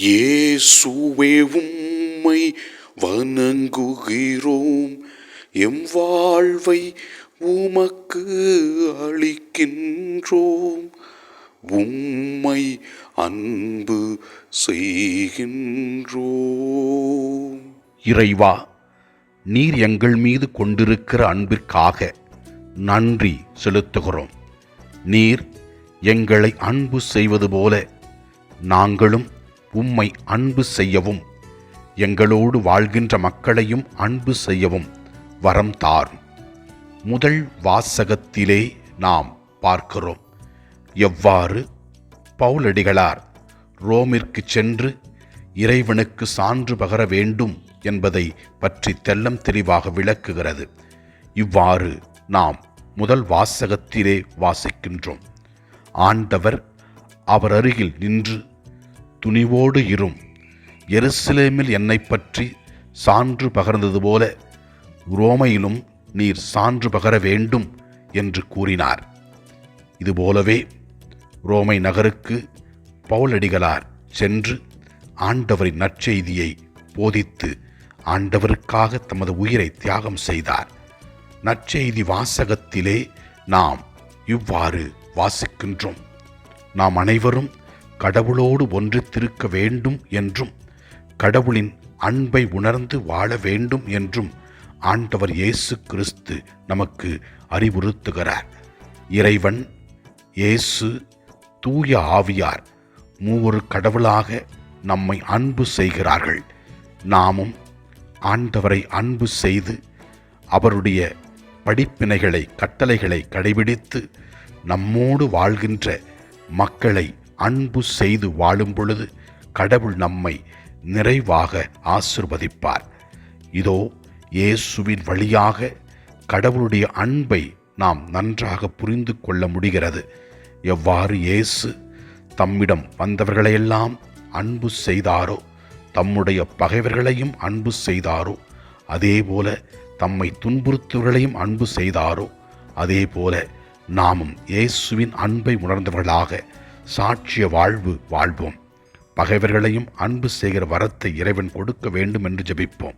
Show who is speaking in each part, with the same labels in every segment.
Speaker 1: இயேசுவே உம்மை வணங்குகிறோம். எம் வாழ்வை உமக்கு அளிக்கின்றோம். உம்மை அன்பு செய்கின்றோம்.
Speaker 2: இறைவா நீர் எங்கள் மீது கொண்டிருக்கிற அன்பிற்காக நன்றி செலுத்துகிறோம். நீர் எங்களை அன்பு செய்வது போல நாங்களும் உம்மை அன்பு செய்யவும் எங்களோடு வாழ்கின்ற மக்களையும் அன்பு செய்யவும் வரம் தாரும். முதல் வாசகத்திலே நாம் பார்க்கிறோம். எவ்வாறு? பவுலடிகளார் ரோமிற்கு சென்று இறைவனுக்கு சான்று பகர வேண்டும் என்பதை பற்றி தெல்லம் தெளிவாக விளக்குகிறது. இவ்வாறு நாம் முதல் வாசகத்திலே வாசிக்கின்றோம். ஆண்டவர் அவர் அருகில் நின்று துணிவோடு இரும். எருசலேமில் என்னை பற்றி சான்று பகர்ந்தது போல ரோமையிலும் நீர் சான்று பகர வேண்டும் என்று கூறினார். இதுபோலவே ரோமை நகருக்கு பவுலடிகளார் சென்று ஆண்டவரின் நற்செய்தியை போதித்து ஆண்டவருக்காக தமது உயிரை தியாகம் செய்தார். நற்செய்தி வாசகத்திலே நாம் இவ்வாறு வாசிக்கின்றோம். நாம் அனைவரும் கடவுளோடு ஒன்றித்திருக்க வேண்டும் என்றும் கடவுளின் அன்பை உணர்ந்து வாழ வேண்டும் என்றும் ஆண்டவர் இயேசு கிறிஸ்து நமக்கு அறிவுறுத்துகிறார். இறைவன் இயேசு தூய ஆவியார் மூவொரு கடவுளாக நம்மை அன்பு செய்கிறார்கள். நாமும் ஆண்டவரை அன்பு செய்து அவருடைய படிப்பினைகளை கட்டளைகளை கடைபிடித்து நம்மோடு வாழ்கின்ற மக்களை அன்பு செய்து வாழும் பொழுது கடவுள் நம்மை நிறைவாக ஆசிர்வதிப்பார். இதோ இயேசுவின் வழியாக கடவுளுடைய அன்பை நாம் நன்றாக புரிந்து கொள்ள முடிகிறது. எவ்வாறு இயேசு தம்மிடம் வந்தவர்களையெல்லாம் அன்பு செய்தாரோ தம்முடைய பகைவர்களையும் அன்பு செய்தாரோ அதேபோல தம்மை துன்புறுத்துவர்களையும் அன்பு செய்தாரோ அதேபோல நாமும் இயேசுவின் அன்பை உணர்ந்தவர்களாக சாட்சிய வாழ்வு வாழ்வோம். பகைவர்களையும் அன்பு செய்கிற வரத்தை இறைவன் கொடுக்க வேண்டும் என்று ஜெபிப்போம்.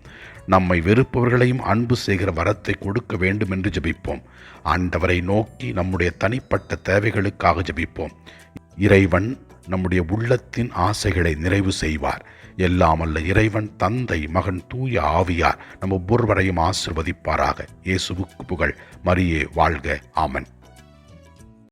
Speaker 2: நம்மை வெறுப்பவர்களையும் அன்பு செய்கிற வரத்தை கொடுக்க வேண்டும் என்று ஜெபிப்போம். ஆண்டவரை நோக்கி நம்முடைய தனிப்பட்ட தேவைகளுக்காக ஜெபிப்போம். இறைவன் நம்முடைய உள்ளத்தின் ஆசைகளை நிறைவு செய்வார். எல்லாம் அல்ல இறைவன் தந்தை மகன் தூய ஆவியார் நம்ம ஒவ்வொருவரையும் ஆசிர்வதிப்பாராக. இயேசுவுக்கு புகழ். மரியே வாழ்க. ஆமன்.